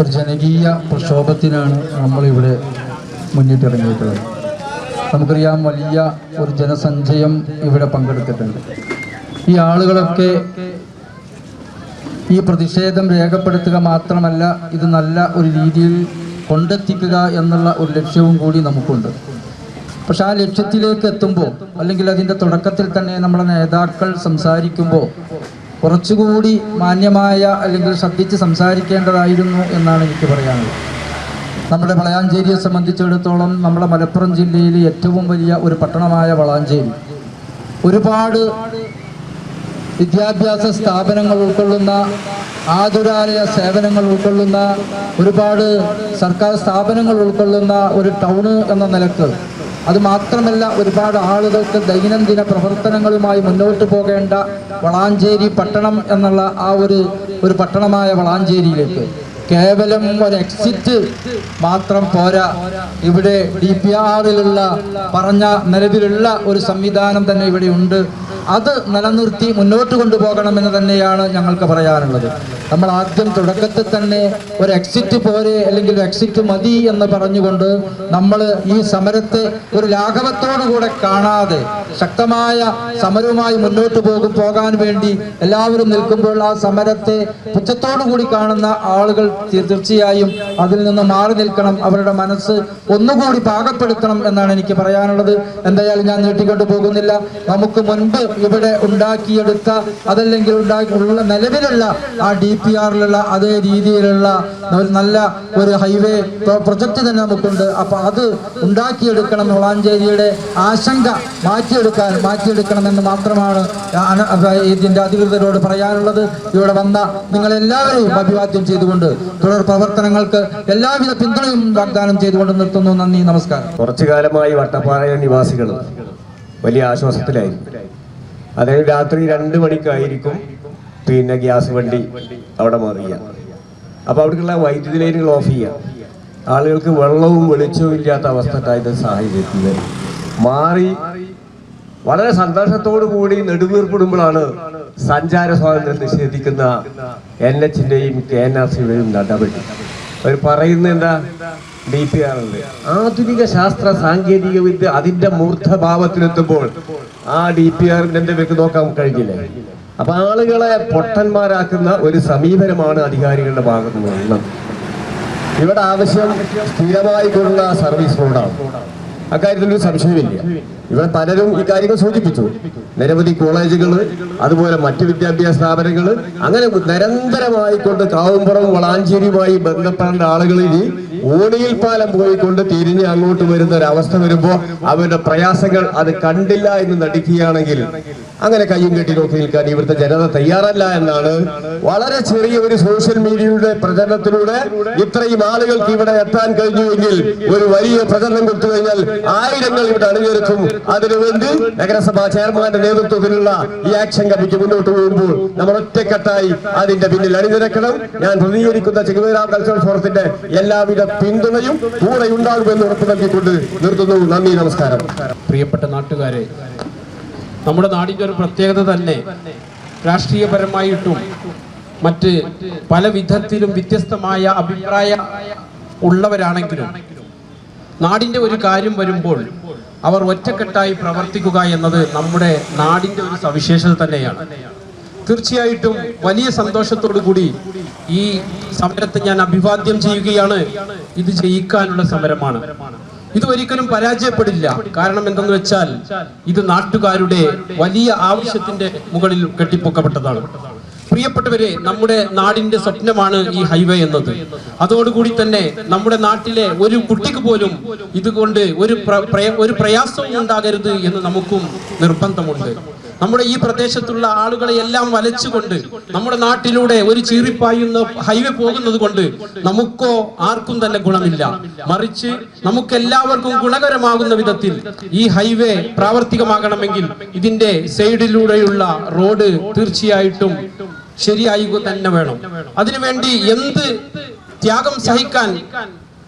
ഒരു ജനകീയ പ്രക്ഷോഭത്തിനാണ് നമ്മളിവിടെ മുന്നിട്ടിറങ്ങിയിട്ടുള്ളത്. നമുക്കറിയാം വലിയ ഒരു ജനസഞ്ചയം ഇവിടെ പങ്കെടുത്തിട്ടുണ്ട്. ഈ ആളുകളൊക്കെ ഈ പ്രതിഷേധം രേഖപ്പെടുത്തുക മാത്രമല്ല ഇത് നല്ല ഒരു രീതിയിൽ കൊണ്ടെത്തിക്കുക എന്നുള്ള ഒരു ലക്ഷ്യവും കൂടി നമുക്കുണ്ട്. പക്ഷെ ആ ലക്ഷ്യത്തിലേക്ക് എത്തുമ്പോൾ അല്ലെങ്കിൽ അതിന്റെ തുടക്കത്തിൽ തന്നെ നമ്മുടെ നേതാക്കൾ സംസാരിക്കുമ്പോൾ കുറച്ചുകൂടി മാന്യമായ അല്ലെങ്കിൽ ശ്രദ്ധിച്ച് സംസാരിക്കേണ്ടതായിരുന്നു എന്നാണ് എനിക്ക് പറയാനുള്ളത്. നമ്മുടെ വളാഞ്ചേരിയെ സംബന്ധിച്ചിടത്തോളം നമ്മുടെ മലപ്പുറം ജില്ലയിൽ ഏറ്റവും വലിയ ഒരു പട്ടണമായ വളാഞ്ചേരി. ഒരുപാട് വിദ്യാഭ്യാസ സ്ഥാപനങ്ങൾ ഉൾക്കൊള്ളുന്ന ആതുരാലയ സേവനങ്ങൾ ഉൾക്കൊള്ളുന്ന ഒരുപാട് സർക്കാർ സ്ഥാപനങ്ങൾ ഉൾക്കൊള്ളുന്ന ഒരു ടൗണ് എന്ന നിലയ്ക്ക് അത് മാത്രമല്ല ഒരുപാട് ആളുകൾക്ക് ദൈനംദിന പ്രവർത്തനങ്ങളുമായി മുന്നോട്ട് പോകേണ്ട വളാഞ്ചേരി പട്ടണം എന്നുള്ള ആ ഒരു ഒരു പട്ടണമായ വളാഞ്ചേരിയിലേക്ക്. കേവലം ഒരു എക്സിറ്റ് മാത്രം പോരാ. ഇവിടെ ഡി പി ആറിലുള്ള പറഞ്ഞ നിലവിലുള്ള ഒരു സംവിധാനം തന്നെ ഇവിടെ ഉണ്ട്. അത് നിലനിർത്തി മുന്നോട്ട് കൊണ്ടുപോകണമെന്ന് തന്നെയാണ് ഞങ്ങൾക്ക് പറയാനുള്ളത്. നമ്മൾ ആദ്യം തുടക്കത്തിൽ തന്നെ ഒരു എക്സിറ്റ് പോരെ അല്ലെങ്കിൽ ഒരു എക്സിറ്റ് മതി എന്ന് പറഞ്ഞുകൊണ്ട് നമ്മൾ ഈ സമരത്തെ ഒരു ലാഘവത്തോടുകൂടെ കാണാതെ ശക്തമായ സമരവുമായി മുന്നോട്ട് പോകും പോകാൻ വേണ്ടി എല്ലാവരും നിൽക്കുമ്പോൾ ആ സമരത്തെ കൂടി കാണുന്ന ആളുകൾ തീർച്ചയായും അതിൽ നിന്ന് മാറി നിൽക്കണം അവരുടെ മനസ്സ് ഒന്നുകൂടി പാകപ്പെടുത്തണം എന്നാണ് എനിക്ക് പറയാനുള്ളത്. എന്തായാലും ഞാൻ നീട്ടിക്കൊണ്ടു പോകുന്നില്ല. നമുക്ക് മുൻപ് ഇവിടെ ഉണ്ടാക്കിയെടുത്ത അതല്ലെങ്കിൽ ഉണ്ടാക്കി ഉള്ള നിലവിലുള്ള ആ ഡി പി ആറിലുള്ള അതേ രീതിയിലുള്ള ഒരു നല്ല ഒരു ഹൈവേ പ്രൊജക്റ്റ് തന്നെ നമുക്കുണ്ട്. അപ്പൊ അത് ഉണ്ടാക്കിയെടുക്കണം വളാഞ്ചേരിയുടെ ആശങ്ക മാറ്റിയെടുക്കാൻ മാറ്റിയെടുക്കണമെന്ന് മാത്രമാണ് ഇതിന്റെ അധികൃതരോട് പറയാനുള്ളത്. ഇവിടെ വന്ന നിങ്ങളെല്ലാവരെയും അഭിവാദ്യം ചെയ്തുകൊണ്ട് തുടർ പ്രവർത്തനങ്ങൾക്ക് എല്ലാവിധ പിന്തുണയും വാഗ്ദാനം ചെയ്തുകൊണ്ട് നിർത്തുന്നു. നന്ദി നമസ്കാരം. കുറച്ചു കാലമായി വട്ടപ്പാറ നിവാസികൾ വലിയ ആശ്വാസത്തിലായിരുന്നു അതായത് രാത്രി രണ്ട് മണിക്കായിരിക്കും പിന്നെ ഗ്യാസ് വണ്ടി അവിടെ മാറിയ അപ്പോൾ അവിടേക്കുള്ള വൈദ്യുതി ലൈനുകൾ ഓഫ് ചെയ്യുക ആളുകൾക്ക് വെള്ളവും വെളിച്ചവും ഇല്ലാത്ത അവസ്ഥ ഉണ്ടായത് സാഹചര്യത്തിൽ മാറി വളരെ സന്തോഷത്തോടു കൂടി നെടുവീർപ്പിടുമ്പോഴാണ് സഞ്ചാര സ്വാതന്ത്ര്യം നിഷേധിക്കുന്ന എൻ എച്ചിന്റെയും കെ എൻ ആർ സിയുടെയും നടപടി. അവർ പറയുന്ന എന്താ? ഡി പി ആർ ആധുനിക ശാസ്ത്ര സാങ്കേതിക വിദ്യ അതിന്റെ മൂർദ്ധഭാവത്തിലെത്തുമ്പോൾ ആ ഡി പി ആറിന്റെ പേർക്ക് നോക്കാൻ കഴിഞ്ഞില്ലേ. അപ്പൊ ആളുകളെ പൊട്ടന്മാരാക്കുന്ന ഒരു സമീപനമാണ് അധികാരികളുടെ ഭാഗത്ത് നിന്നുള്ളത് ഇവിടെ ആവശ്യം സ്ഥിരമായി കൊണ്ടുള്ള സർവീസ് റോഡാണ്. അക്കാര്യത്തിൽ ഒരു സംശയമില്ല. ഇവിടെ പലരും ഈ കാര്യങ്ങൾ സൂചിപ്പിച്ചു. നിരവധി കോളേജുകൾ അതുപോലെ മറ്റു വിദ്യാഭ്യാസ സ്ഥാപനങ്ങൾ അങ്ങനെ നിരന്തരമായിക്കൊണ്ട് കാവുംപുറം വളാഞ്ചേരിയുമായി ബന്ധപ്പെടേണ്ട ആളുകൾ ഇനി ഓണിയിൽ പാലം പോയിക്കൊണ്ട് തിരിഞ്ഞ് അങ്ങോട്ട് വരുന്ന ഒരു അവസ്ഥ വരുമ്പോ അവരുടെ പ്രയാസങ്ങൾ അത് കണ്ടില്ല എന്ന് നടിക്കുകയാണെങ്കിൽ അങ്ങനെ കയ്യും കെട്ടി നോക്കി നിൽക്കാൻ ഇവിടുത്തെ ജനത തയ്യാറല്ല എന്നാണ് വളരെ ചെറിയ ഒരു സോഷ്യൽ മീഡിയയുടെ പ്രചരണത്തിലൂടെ ഇത്രയും ആളുകൾക്ക് ഇവിടെ എത്താൻ കഴിഞ്ഞുവെങ്കിൽ ഒരു വലിയ പ്രചരണം കൊടുത്തു കഴിഞ്ഞാൽ ആയിരങ്ങൾ ഇവിടെ അണിനിരക്കും അതിനുവേണ്ടി നഗരസഭാ ചെയർമാന്റെ നേതൃത്വത്തിലുള്ള ഈ ആക്ഷൻ കമ്മിറ്റി മുന്നോട്ട് പോകുമ്പോൾ നമ്മൾ ഒറ്റക്കെട്ടായി അതിന്റെ പിന്നിൽ അണിനിരക്കണം. ഞാൻ പ്രതികരിക്കുന്ന ചെകുവേര കൾച്ചറൽ ഫോറത്തിന്റെ എല്ലാവിധ പിന്തുണയും കൂടെ ഉണ്ടാകുമെന്ന് ഉറപ്പ് നൽകിക്കൊണ്ട് നിർത്തുന്നു. നന്ദി നമസ്കാരം. പ്രിയപ്പെട്ട നാട്ടുകാരെ നമ്മുടെ നാടിന്റെ ഒരു പ്രത്യേകത തന്നെ രാഷ്ട്രീയപരമായിട്ടും മറ്റ് പല വിധത്തിലും വ്യത്യസ്തമായ അഭിപ്രായ ഉള്ളവരാണെങ്കിലും നാടിന്റെ ഒരു കാര്യം വരുമ്പോൾ അവർ ഒറ്റക്കെട്ടായി പ്രവർത്തിക്കുക എന്നത് നമ്മുടെ നാടിന്റെ ഒരു സവിശേഷത തന്നെയാണ്. തീർച്ചയായിട്ടും വലിയ സന്തോഷത്തോടു കൂടി ഈ സമരത്തെ ഞാൻ അഭിവാദ്യം ചെയ്യുകയാണ്. ഇത് ജയിക്കാനുള്ള സമരമാണ്. ഇത് ഒരിക്കലും പരാജയപ്പെടില്ല. കാരണം എന്തെന്ന് വെച്ചാൽ ഇത് നാട്ടുകാരുടെ വലിയ ആവശ്യത്തിന്റെ മുകളിൽ കെട്ടിപ്പൊക്കപ്പെട്ടതാണ്. പ്രിയപ്പെട്ടവരെ നമ്മുടെ നാടിന്റെ സ്വപ്നമാണ് ഈ ഹൈവേ എന്നത്. അതോടുകൂടി തന്നെ നമ്മുടെ നാട്ടിലെ ഒരു കുട്ടിക്ക് പോലും ഇതുകൊണ്ട് ഒരു ഒരു പ്രയാസവും ഉണ്ടാകരുത് എന്ന് നമുക്കും നിർബന്ധമുണ്ട്. നമ്മുടെ ഈ പ്രദേശത്തുള്ള ആളുകളെ എല്ലാം വലച്ചുകൊണ്ട് നമ്മുടെ നാട്ടിലൂടെ ഒരു ചീറിപ്പായുന്ന ഹൈവേ പോകുന്നത് കൊണ്ട് നമുക്കോ ആർക്കും തന്നെ ഗുണമില്ല. മറിച്ച് നമുക്ക് എല്ലാവർക്കും ഗുണകരമാകുന്ന വിധത്തിൽ ഈ ഹൈവേ പ്രാവർത്തികമാകണമെങ്കിൽ ഇതിന്റെ സൈഡിലൂടെയുള്ള റോഡ് തീർച്ചയായിട്ടും ശരിയായി തന്നെ വേണം. അതിനുവേണ്ടി എന്ത് ത്യാഗം സഹിക്കാൻ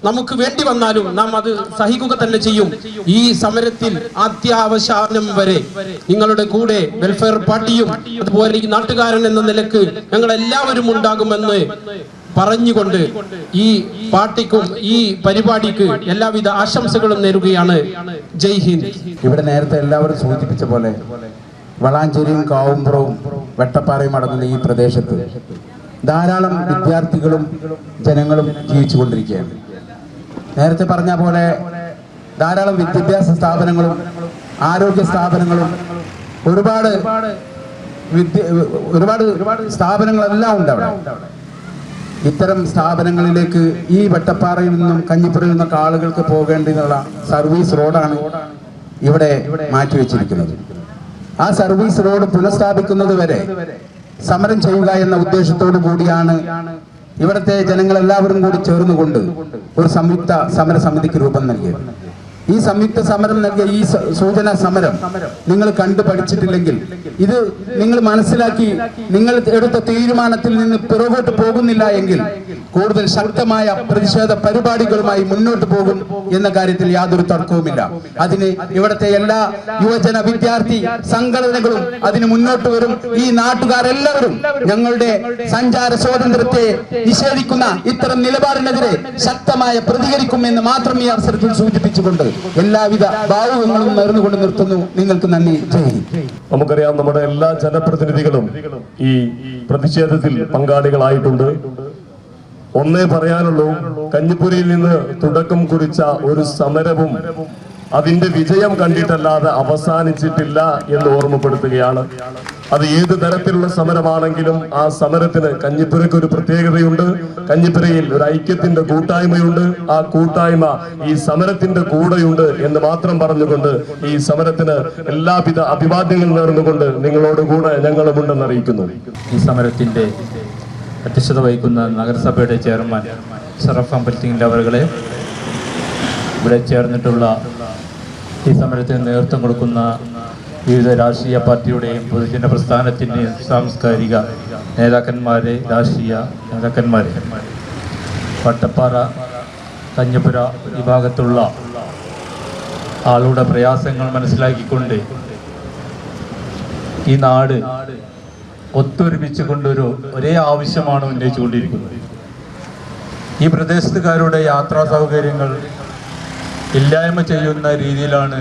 നമുക്ക് വേണ്ടി വന്നാലും നാം അത് സഹിക്കുക തന്നെ ചെയ്യും. ഈ സമരത്തിൽ അത്യാവശ്യം വരെ നിങ്ങളുടെ കൂടെ വെൽഫെയർ പാർട്ടിയും അതുപോലെ ഈ നാട്ടുകാരൻ എന്ന നിലയ്ക്ക് ഞങ്ങൾ എല്ലാവരും ഉണ്ടാകുമെന്ന് പറഞ്ഞുകൊണ്ട് ഈ പാർട്ടിക്കും ഈ പരിപാടിക്ക് എല്ലാവിധ ആശംസകളും നേരുകയാണ്. ജയ് ഹിന്ദ്. ഇവിടെ നേരത്തെ എല്ലാവരും സൂചിപ്പിച്ച പോലെ വളാഞ്ചേരിയും കാവുംപുറവും വെട്ടപ്പാറയും അടങ്ങുന്ന ഈ പ്രദേശത്ത് ധാരാളം വിദ്യാർത്ഥികളും ജനങ്ങളും ജീവിച്ചുകൊണ്ടിരിക്കുകയാണ്. നേരത്തെ പറഞ്ഞ പോലെ ധാരാളം വിദ്യാഭ്യാസ സ്ഥാപനങ്ങളും ആരോഗ്യ സ്ഥാപനങ്ങളും ഒരുപാട് വിദ്യ ഒരുപാട് സ്ഥാപനങ്ങളെല്ലാം ഉണ്ട് അവിടെ. ഇത്തരം സ്ഥാപനങ്ങളിലേക്ക് ഈ വെട്ടപ്പാറയിൽ നിന്നും കഞ്ഞിപ്പുറയിൽ നിന്നൊക്കെ ആളുകൾക്ക് പോകേണ്ടതിനുള്ള സർവീസ് റോഡാണ് ഇവിടെ മാറ്റിവെച്ചിരിക്കുന്നത്. ആ സർവീസ് റോഡ് പുനഃസ്ഥാപിക്കുന്നത് വരെ സമരം ചെയ്യുക എന്ന ഉദ്ദേശത്തോടു കൂടിയാണ് ഇവിടുത്തെ ജനങ്ങൾ എല്ലാവരും കൂടി ചേർന്നുകൊണ്ട് ഒരു സംയുക്ത സമരസമിതിക്ക് രൂപം നൽകിയത് ഈ സംയുക്ത സമരം നൽകിയ ഈ സൂചന സമരം നിങ്ങൾ കണ്ടു പഠിച്ചിട്ടില്ലെങ്കിൽ ഇത് നിങ്ങൾ മനസ്സിലാക്കി നിങ്ങൾ എടുത്ത തീരുമാനത്തിൽ നിന്ന് പിറകോട്ട് പോകുന്നില്ല എങ്കിൽ കൂടുതൽ ശക്തമായ പ്രതിഷേധ പരിപാടികളുമായി മുന്നോട്ട് പോകും എന്ന കാര്യത്തിൽ യാതൊരു തർക്കവുമില്ല. അതിന് ഇവിടുത്തെ എല്ലാ യുവജന വിദ്യാർത്ഥി സംഘടനകളും അതിന് മുന്നോട്ട് വരും. ഈ നാട്ടുകാരെല്ലാവരും ഞങ്ങളുടെ സഞ്ചാര സ്വാതന്ത്ര്യത്തെ നിഷേധിക്കുന്ന ഇത്തരം നിലപാടിനെതിരെ ശക്തമായ പ്രതികരിക്കുമെന്ന് മാത്രം ഈ അവസരത്തിൽ സൂചിപ്പിച്ചുകൊണ്ട് എല്ലാവിധ ഭാഗങ്ങളും നേർന്നുകൊണ്ട് നിർത്തുന്നു. നിങ്ങൾക്ക് നന്ദി. നമുക്കറിയാം നമ്മുടെ എല്ലാ ജനപ്രതിനിധികളും ഈ പ്രതിഷേധത്തിൽ പങ്കാളികളായിട്ടുണ്ട്. ഒന്നേ പറയാനുള്ളൂ കഞ്ഞിപ്പുരിയിൽ നിന്ന് തുടക്കം കുറിച്ച ഒരു സമരവും അതിന്റെ വിജയം കണ്ടിട്ടല്ലാതെ അവസാനിച്ചിട്ടില്ല എന്ന് ഓർമ്മപ്പെടുത്തുകയാണ്. അത് ഏത് തരത്തിലുള്ള സമരമാണെങ്കിലും ആ സമരത്തിന് കഞ്ഞിപ്പുരയ്ക്ക് ഒരു പ്രത്യേകതയുണ്ട്. കഞ്ഞിപ്പുരയിൽ ഒരു ഐക്യത്തിന്റെ കൂട്ടായ്മയുണ്ട്. ആ കൂട്ടായ്മ ഈ സമരത്തിന്റെ കൂടെയുണ്ട് എന്ന് മാത്രം പറഞ്ഞുകൊണ്ട് ഈ സമരത്തിന് എല്ലാവിധ അഭിവാദ്യങ്ങൾ നേർന്നുകൊണ്ട് നിങ്ങളോട് കൂടെ ഞങ്ങളുമുണ്ടെന്ന് അറിയിക്കുന്നു. ഈ സമരത്തിന്റെ അധ്യക്ഷത വഹിക്കുന്ന നഗരസഭയുടെ ചെയർമാൻ സറഫ് അമ്പലത്തിന്റെ അവരുകളെ ഇവിടെ ചേർന്നിട്ടുള്ള ഈ സമരത്തിന് നേതൃത്വം കൊടുക്കുന്ന വിവിധ രാഷ്ട്രീയ പാർട്ടിയുടെയും പൊതുജന പ്രസ്ഥാനത്തിന്റെയും സാംസ്കാരിക നേതാക്കന്മാരെ രാഷ്ട്രീയ നേതാക്കന്മാരെ. വട്ടപ്പാറ കഞ്ഞപ്പുര വിഭാഗത്തുള്ള ആളുടെ പ്രയാസങ്ങൾ മനസ്സിലാക്കിക്കൊണ്ട് ഈ നാട് ഒത്തൊരുമിച്ച് കൊണ്ടൊരു ഒരേ ആവശ്യമാണ് ഉന്നയിച്ചുകൊണ്ടിരിക്കുന്നത്. ഈ പ്രദേശത്തുകാരുടെ യാത്രാ സൗകര്യങ്ങൾ ഇല്ലായ്മ ചെയ്യുന്ന രീതിയിലാണ്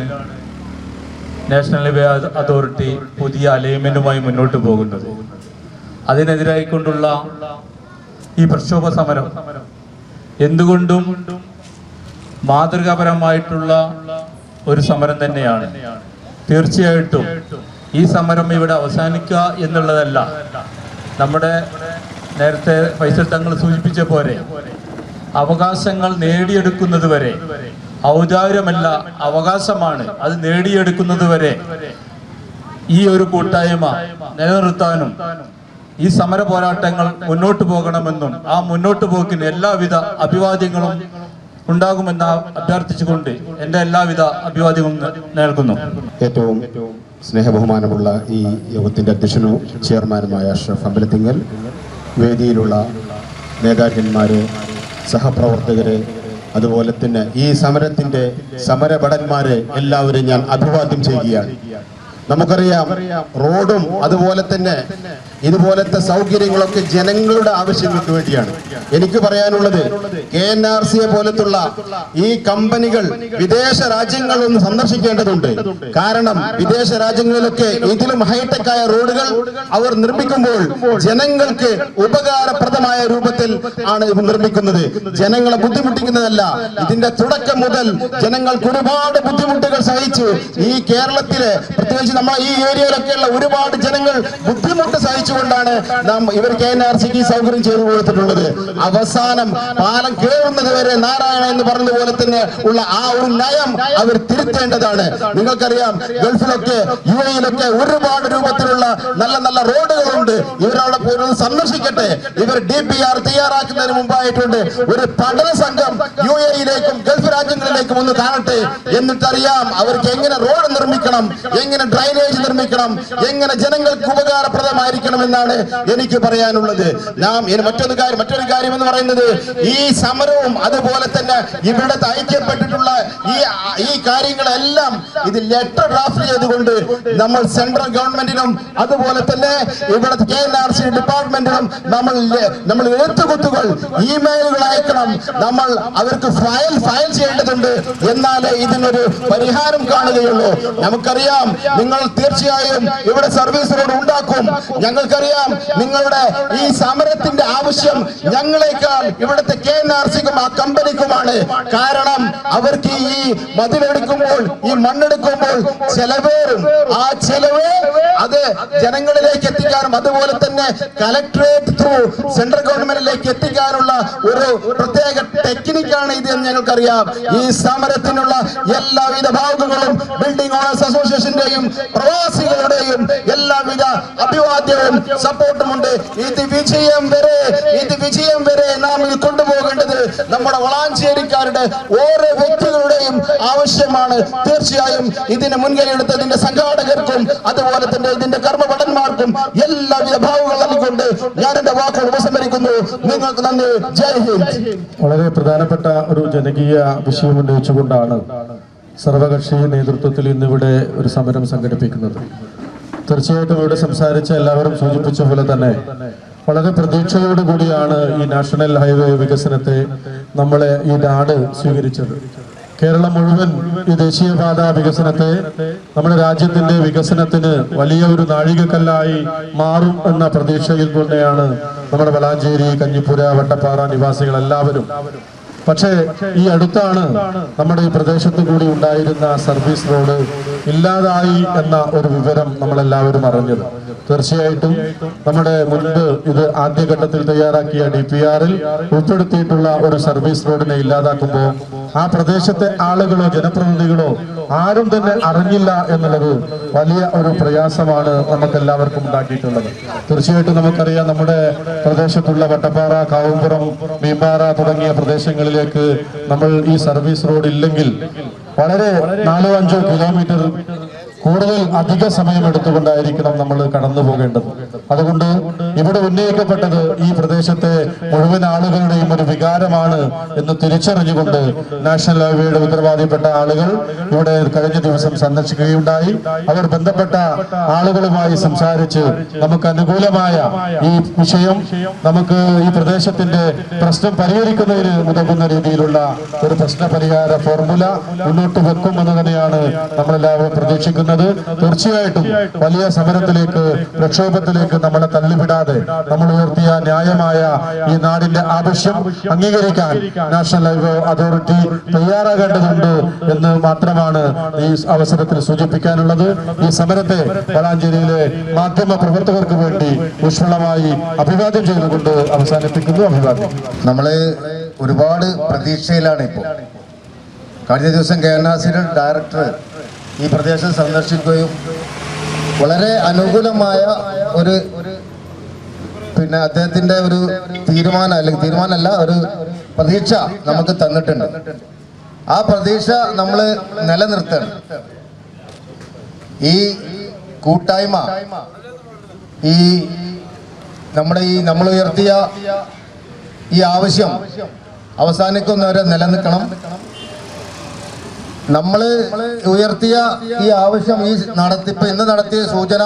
നാഷണൽ ഹൈവേ അതോറിറ്റി പുതിയ അലൈൻമെന്റുമായി മുന്നോട്ട് പോകുന്നത്. അതിനെതിരായിക്കൊണ്ടുള്ള ഈ പ്രക്ഷോഭ സമരം എന്തുകൊണ്ടും മാതൃകാപരമായിട്ടുള്ള ഒരു സമരം തന്നെയാണ്. തീർച്ചയായിട്ടും ഈ സമരം ഇവിടെ അവസാനിക്കുക എന്നുള്ളതല്ല. നമ്മുടെ നേരത്തെ ഫൈസൽ തങ്ങൾ സൂചിപ്പിച്ച പോലെ അവകാശങ്ങൾ നേടിയെടുക്കുന്നത് വരെ ഔദാര്യമല്ല അവകാശമാണ്. അത് നേടിയെടുക്കുന്നത് വരെ. ഈ ഒരു കൂട്ടായ്മ നിലനിർത്താനും ഈ സമര പോരാട്ടങ്ങൾ മുന്നോട്ട് പോകണമെന്നും ആ മുന്നോട്ട് പോക്കിന് എല്ലാവിധ അഭിവാദ്യങ്ങളും ഉണ്ടാകുമെന്ന് അഭ്യർത്ഥിച്ചുകൊണ്ട് എന്റെ എല്ലാവിധ അഭിവാദ്യവും നൽകുന്നു. ഏറ്റവും സ്നേഹബഹുമാനമുള്ള ഈ യോഗത്തിന്റെ അധ്യക്ഷനും ചെയർമാനുമായ അഷ്റഫ് അമ്പലത്തിങ്ങൽ വേദിയിലുള്ള നേതാക്കന്മാരെ സഹപ്രവർത്തകരെ അതുപോലെ തന്നെ ഈ സമരത്തിന്റെ സമരഭടന്മാരെ എല്ലാവരും ഞാൻ അഭിവാദ്യം ചെയ്യുകയാണ്. നമുക്കറിയാം റോഡും അതുപോലെ തന്നെ ഇതുപോലത്തെ സൗകര്യങ്ങളൊക്കെ ജനങ്ങളുടെ ആവശ്യങ്ങൾക്ക് വേണ്ടിയാണ്. എനിക്ക് പറയാനുള്ളത് കെ എൻ ആർ സിയെ പോലത്തുള്ള ഈ കമ്പനികൾ വിദേശ രാജ്യങ്ങൾ ഒന്ന് സന്ദർശിക്കേണ്ടതുണ്ട്. കാരണം വിദേശ രാജ്യങ്ങളിലൊക്കെ ഇതിലും ഹൈടെക് ആയ റോഡുകൾ അവർ നിർമ്മിക്കുമ്പോൾ ജനങ്ങൾക്ക് ഉപകാരപ്രദമായ രൂപത്തിൽ ആണ് ഇത് നിർമ്മിക്കുന്നത്. ജനങ്ങളെ ബുദ്ധിമുട്ടിക്കുന്നതല്ല ഇതിന്റെ തുടക്കം മുതൽ ജനങ്ങൾക്ക് ഒരുപാട് ബുദ്ധിമുട്ടുകൾ സഹിച്ച് ഈ കേരളത്തിലെ പ്രത്യേകിച്ച് നമ്മളെ ഈ ഏരിയയിലൊക്കെയുള്ള ഒരുപാട് ജനങ്ങൾ ബുദ്ധിമുട്ട് സഹിച്ചുകൊണ്ടാണ് നാം ഇവർ കെ എൻ ആർ സിക്ക് സൗകര്യം ചെയ്തു കൊടുത്തിട്ടുള്ളത്. അവസാനം പാലം കേറുന്നത് വരെ നാരായണ എന്ന് പറഞ്ഞതുപോലെ തന്നെ ഉള്ള ആ ഒരു നയം അവർ തിരുത്തേണ്ടതാണ്. നിങ്ങൾക്കറിയാം ഗൾഫിലൊക്കെ യു എയിലൊക്കെ ഒരുപാട് രൂപത്തിലുള്ള നല്ല നല്ല റോഡുകളുണ്ട്. ഇവരവിടെ ഒന്ന് സന്ദർശിക്കട്ടെ. ഇവർ ഡി പി ആർ തയ്യാറാക്കുന്നതിന് മുമ്പായിട്ടുണ്ട്. ഒരു പഠന സംഘം യു എയിലേക്കും ഗൾഫ് രാജ്യങ്ങളിലേക്കും ഒന്ന് കാണട്ടെ. എന്നിട്ടറിയാം അവർക്ക് എങ്ങനെ റോഡ് നിർമ്മിക്കണം എങ്ങനെ ഡ്രൈനേജ് നിർമ്മിക്കണം. എങ്ങനെ ജനങ്ങൾക്ക് ഉപകാരപ്രദമായിരിക്കണം എന്നാണ് എനിക്ക് പറയാനുള്ളത്. നാം മറ്റൊരു കാര്യം മറ്റൊരു കാര്യം എന്ന് പറയുന്നത് ഈ സമരവും അതുപോലെ തന്നെ ഇവിടെ ഐക്യപ്പെട്ടിട്ടുള്ള ഈ ഈ കാര്യങ്ങളെല്ലാം ഇത് ലെറ്റർ ഡ്രാഫ്റ്റ് ചെയ്തുകൊണ്ട് നമ്മൾ സെൻട്രൽ ഗവൺമെന്റിനും അതുപോലെ തന്നെ ഇവിടെ കെ എൻ ആർ സി ഡിപ്പാർട്ട്മെന്റിനും നമ്മൾ നമ്മൾ എഴുത്തുകുത്തുകൾ ഇമെയിലുകൾ അയക്കണം. നമ്മൾ അവർക്ക് ഫയൽ ഫയൽ ചെയ്യേണ്ടതുണ്ട്. എന്നാലേ ഇതിനൊരു പരിഹാരം കാണുകയുള്ളൂ. നമുക്കറിയാം നിങ്ങൾ തീർച്ചയായും ഇവിടെ സർവീസ് റോഡ് ഉണ്ടാക്കും. ഞങ്ങൾക്കറിയാം നിങ്ങളുടെ ഈ സമരത്തിന്റെ ആവശ്യം ഞങ്ങളെക്കാൾ ഇവിടുത്തെ കെ ആർ സിക്കും ആ കമ്പനിക്കുമാണ്. കാരണം അവർക്ക് ഈ മതിലെടുക്കുമ്പോൾ ഈ മണ്ണെടുക്കുമ്പോൾ ചെലവേറും ആ ചെലവ് അത് ജനങ്ങളിലേക്ക് എത്തിക്കാനും അതുപോലെ തന്നെ കലക്ടറേറ്റ് ത്രൂ സെൻട്രൽ ഗവൺമെന്റിലേക്ക് എത്തിക്കാനുള്ള ഒരു പ്രത്യേക ടെക്നിക്കാണ് ഇത് എന്ന് ഞങ്ങൾക്കറിയാം. ഈ സമരത്തിനുള്ള എല്ലാവിധ ഭാഗങ്ങളും ബിൽഡിംഗ് ഓണേഴ്സ് അസോസിയേഷന്റെയും പ്രവാസികളുടെയും എല്ലാവിധ അഭിവാദ്യവും സപ്പോർട്ടും ഉണ്ട് ഇത് വിജയം വരെ ഇത് വിജയം വരെ നാം ഇത് കൊണ്ടുപോകേണ്ടത് നമ്മുടെ വളാഞ്ചേരിക്കാരുടെ ഓരോ വ്യക്തികളുടെയും ആവശ്യമാണ്. തീർച്ചയായും ഇതിന് മുൻകൈ എടുത്തതിന്റെ സംഘാടകർക്കും അതുപോലെ തന്നെ ഇതിന്റെ കർമ്മഭടന്മാർക്കും എല്ലാവിധ ഭാവങ്ങൾ നൽകിക്കൊണ്ട് ഞാൻ എന്റെ വാക്കുകൾ ഉപസംഹരിക്കുന്നു. നിങ്ങൾക്ക് നന്ദി. ജയ് ഹിന്ദ്. വളരെ പ്രധാനപ്പെട്ട ഒരു ജനകീയ വിഷയം ഉന്നയിച്ചുകൊണ്ടാണ് സർവകക്ഷി നേതൃത്വത്തിൽ ഇന്നിവിടെ ഒരു സമരം സംഘടിപ്പിക്കുന്നത്. തീർച്ചയായിട്ടും ഇവിടെ സംസാരിച്ച എല്ലാവരും സൂചിപ്പിച്ച പോലെ തന്നെ വളരെ പ്രതീക്ഷയോടുകൂടിയാണ് ഈ നാഷണൽ ഹൈവേ വികസനത്തെ നമ്മളെ ഈ നാട് സ്വീകരിച്ചത്. കേരളം മുഴുവൻ ഈ ദേശീയപാത വികസനത്തെ നമ്മുടെ രാജ്യത്തിന്റെ വികസനത്തിന് വലിയ ഒരു നാഴികക്കല്ലായി മാറും എന്ന പ്രതീക്ഷയിൽ തന്നെയാണ് നമ്മുടെ വളാഞ്ചേരി കഞ്ഞിപ്പുര വട്ടപ്പാറ നിവാസികൾ എല്ലാവരും പക്ഷേ ഈ അടുത്താണ് നമ്മുടെ ഈ പ്രദേശത്ത് കൂടി ഉണ്ടായിരുന്ന സർവീസ് റോഡ്. ഇല്ലാതായി എന്ന ഒരു വിവരം നമ്മളെല്ലാവരും അറിഞ്ഞത്. തീർച്ചയായിട്ടും നമ്മുടെ മുൻപ് ഇത് ആദ്യഘട്ടത്തിൽ തയ്യാറാക്കിയ ഡി പി ആറിൽ ഉൾപ്പെടുത്തിയിട്ടുള്ള ഒരു സർവീസ് റോഡിനെ ഇല്ലാതാക്കുമ്പോൾ ആ പ്രദേശത്തെ ആളുകളോ ജനപ്രതിനിധികളോ ആരും തന്നെ അറിഞ്ഞില്ല എന്നുള്ളത് വലിയ ഒരു പ്രയാസമാണ് നമുക്ക് എല്ലാവർക്കും ഉണ്ടാക്കിയിട്ടുള്ളത്. തീർച്ചയായിട്ടും നമുക്കറിയാം നമ്മുടെ പ്രദേശത്തുള്ള വട്ടപ്പാറ കാവുംപുറം മീമ്പാറ തുടങ്ങിയ പ്രദേശങ്ങളിലേക്ക് നമ്മൾ ഈ സർവീസ് റോഡ് ഇല്ലെങ്കിൽ വളരെ നാലോ അഞ്ചോ കിലോമീറ്റർ കൂടുതൽ അധിക സമയം എടുത്തുകൊണ്ടായിരിക്കണം നമ്മൾ കടന്നു പോകേണ്ടത് അതുകൊണ്ട് ഇവിടെ ഉന്നയിക്കപ്പെട്ടത് ഈ പ്രദേശത്തെ മുഴുവൻ ആളുകളുടെയും ഒരു വികാരമാണ് എന്ന് തിരിച്ചറിഞ്ഞുകൊണ്ട് നാഷണൽ ഹൈവേയുടെ ഉത്തരവാദിപ്പെട്ട ആളുകൾ ഇവിടെ കഴിഞ്ഞ ദിവസം സന്ദർശിക്കുകയുണ്ടായി. അവർ ബന്ധപ്പെട്ട ആളുകളുമായി സംസാരിച്ച് നമുക്ക് അനുകൂലമായ ഈ വിഷയം നമുക്ക് ഈ പ്രദേശത്തിന്റെ പ്രശ്നം പരിഹരിക്കുന്നതിന് ഉതകുന്ന രീതിയിലുള്ള ഒരു പ്രശ്ന പരിഹാര ഫോർമുല മുന്നോട്ട് വെക്കും എന്ന് തന്നെയാണ് നമ്മളെല്ലാവരും പ്രതീക്ഷിക്കുന്നത്. തീർച്ചയായിട്ടും വലിയ സമരത്തിലേക്ക് പ്രക്ഷോഭത്തിലേക്ക് നമ്മളെ തള്ളിവിടാതെ നമ്മൾ ഉയർത്തിയ ന്യായമായ ഈ നാടിന്റെ ആവശ്യം അംഗീകരിക്കാൻ നാഷണൽ ഹൈവേ അതോറിറ്റി തയ്യാറാകേണ്ടതുണ്ട് എന്ന് മാത്രമാണ് ഈ അവസരത്തിൽ സൂചിപ്പിക്കാനുള്ളത്. ഈ സമരത്തെ വളാഞ്ചേരിയിലെ മാധ്യമ പ്രവർത്തകർക്ക് വേണ്ടി ഊഷ്മളമായി അഭിവാദ്യം ചെയ്തുകൊണ്ട് അവസാനിപ്പിക്കുന്നു. അഭിവാദ്യം. നമ്മൾ ഒരുപാട് പ്രതീക്ഷയിലാണ് ഇപ്പോൾ കഴിഞ്ഞ ദിവസം കെ എൻ ആർ സിയുടെ ഡയറക്ടർ ഈ പ്രദേശം സന്ദർശിക്കുകയും വളരെ അനുകൂലമായ ഒരു പിന്നെ അദ്ദേഹത്തിന്റെ ഒരു തീരുമാനം അല്ലെങ്കിൽ തീരുമാനമല്ല ഒരു പ്രതീക്ഷ നമുക്ക് തന്നിട്ടുണ്ട്. ആ പ്രതീക്ഷ നമ്മൾ നിലനിർത്തണം. ഈ കൂട്ടായ്മ ഈ നമ്മുടെ ഈ നമ്മൾ ഉയർത്തിയ ഈ ആവശ്യം അവസാനിക്കുന്നവരെ നിലനിൽക്കണം. നമ്മൾ ഉയർത്തിയ ഈ ആവശ്യം ഈ നടത്തിപ്പ് ഇന്ന് നടത്തിയ സൂചന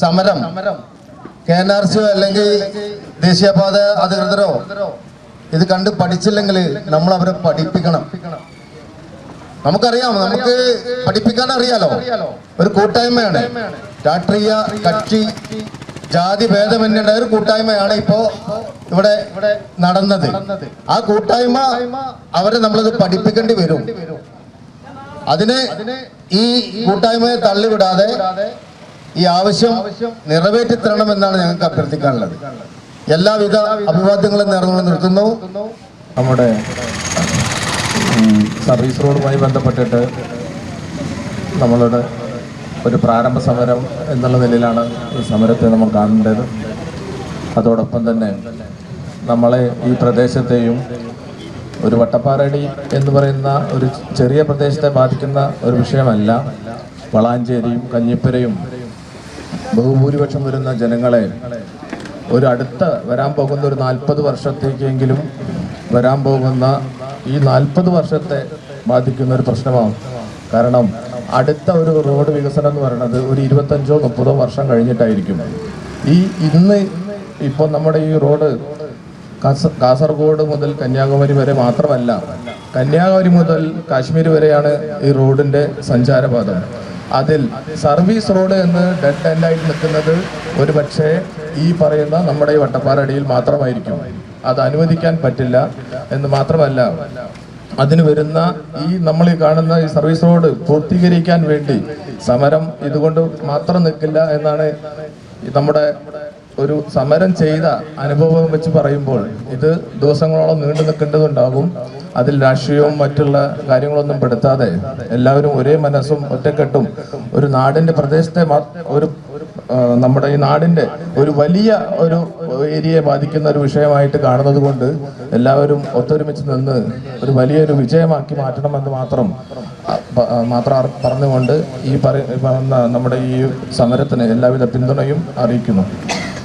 സമരം കെ എൻ ആർ സിയോ അല്ലെങ്കിൽ ദേശീയപാത അധികൃതരോ ഇത് കണ്ട് പഠിച്ചില്ലെങ്കിൽ നമ്മൾ അവരെ പഠിപ്പിക്കണം. നമുക്കറിയാം നമുക്ക് പഠിപ്പിക്കാൻ അറിയാലോ. ഒരു കൂട്ടായ്മയാണ്. രാഷ്ട്രീയ കക്ഷി ജാതി ഭേദമന്യേണ്ട ഒരു കൂട്ടായ്മയാണ് ഇപ്പോ ഇവിടെ നടന്നത്. ആ കൂട്ടായ്മ അവരെ നമ്മളത് പഠിപ്പിക്കേണ്ടി വരും. അതിന് ഈ കൂട്ടായ്മയെ തള്ളിവിടാതെ ഈ ആവശ്യം നിറവേറ്റി തരണമെന്നാണ് ഞങ്ങൾക്ക് അഭ്യർത്ഥിക്കാനുള്ളത്. എല്ലാവിധ അഭിവാദ്യങ്ങളും നേർന്നു നിർത്തുന്നു. നമ്മുടെ സർവീസ് റോഡുമായി ബന്ധപ്പെട്ടിട്ട് നമ്മളുടെ ഒരു പ്രാരംഭ സമരം എന്നുള്ള നിലയിലാണ് ഈ സമരത്തെ നമ്മൾ കാണേണ്ടത്. അതോടൊപ്പം തന്നെ നമ്മളെ ഈ പ്രദേശത്തെയും ഒരു വട്ടപ്പാറടി എന്ന് പറയുന്ന ഒരു ചെറിയ പ്രദേശത്തെ ബാധിക്കുന്ന ഒരു വിഷയമല്ല. വളാഞ്ചേരിയും കഞ്ഞിപ്പുരയും ബഹുഭൂരിപക്ഷം വരുന്ന ജനങ്ങളെ ഒരു അടുത്ത വരാൻ പോകുന്ന ഒരു നാൽപ്പത് വർഷത്തേക്കെങ്കിലും വരാൻ പോകുന്ന ഈ നാൽപ്പത് വർഷത്തെ ബാധിക്കുന്ന ഒരു പ്രശ്നമാണ് കാരണം അടുത്ത ഒരു റോഡ് വികസനം എന്ന് പറയുന്നത് ഒരു ഇരുപത്തഞ്ചോ മുപ്പതോ വർഷം കഴിഞ്ഞിട്ടായിരിക്കും. ഈ ഇന്ന് ഇപ്പോൾ നമ്മുടെ ഈ റോഡ് കാസർഗോഡ് മുതൽ കന്യാകുമാരി വരെ മാത്രമല്ല കന്യാകുമാരി മുതൽ കാശ്മീർ വരെയാണ് ഈ റോഡിന്റെ സഞ്ചാരപാത. അതിൽ സർവീസ് റോഡ് എന്ന് ഡെഡ് എൻഡായിട്ട് നിൽക്കുന്നത് ഒരു പക്ഷേ ഈ പറയുന്ന നമ്മുടെ ഈ വട്ടപ്പാറടിയിൽ മാത്രമായിരിക്കും. അത് അനുവദിക്കാൻ പറ്റില്ല എന്ന് മാത്രമല്ല അതിന് വരുന്ന ഈ നമ്മൾ ഈ കാണുന്ന ഈ സർവീസ് റോഡ് പൂർത്തീകരിക്കാൻ വേണ്ടി സമരം ഇതുകൊണ്ട് മാത്രം നിൽക്കില്ല എന്നാണ് നമ്മുടെ ഒരു സമരം ചെയ്ത അനുഭവം വെച്ച് പറയുമ്പോൾ ഇത് ദിവസങ്ങളോളം നീണ്ടു നിൽക്കേണ്ടതുണ്ടാകും. അതിൽ രാഷ്ട്രീയവും മറ്റുള്ള കാര്യങ്ങളൊന്നും പെടുത്താതെ എല്ലാവരും ഒരേ മനസ്സും ഒറ്റക്കെട്ടും ഒരു നാടിന്റെ പ്രദേശത്തെ ഒരു നമ്മുടെ ഈ നാടിന്റെ ഒരു വലിയ ഒരു ഏരിയയെ ബാധിക്കുന്ന ഒരു വിഷയമായിട്ട് കാണുന്നത് കൊണ്ട് എല്ലാവരും ഒത്തൊരുമിച്ച് നിന്ന് ഒരു വലിയൊരു വിജയമാക്കി മാറ്റണമെന്ന് മാത്രം മാത്രം പറഞ്ഞുകൊണ്ട് ഈ പറയുന്ന നമ്മുടെ ഈ സമരത്തിന് എല്ലാവിധ പിന്തുണയും അറിയിക്കുന്നു.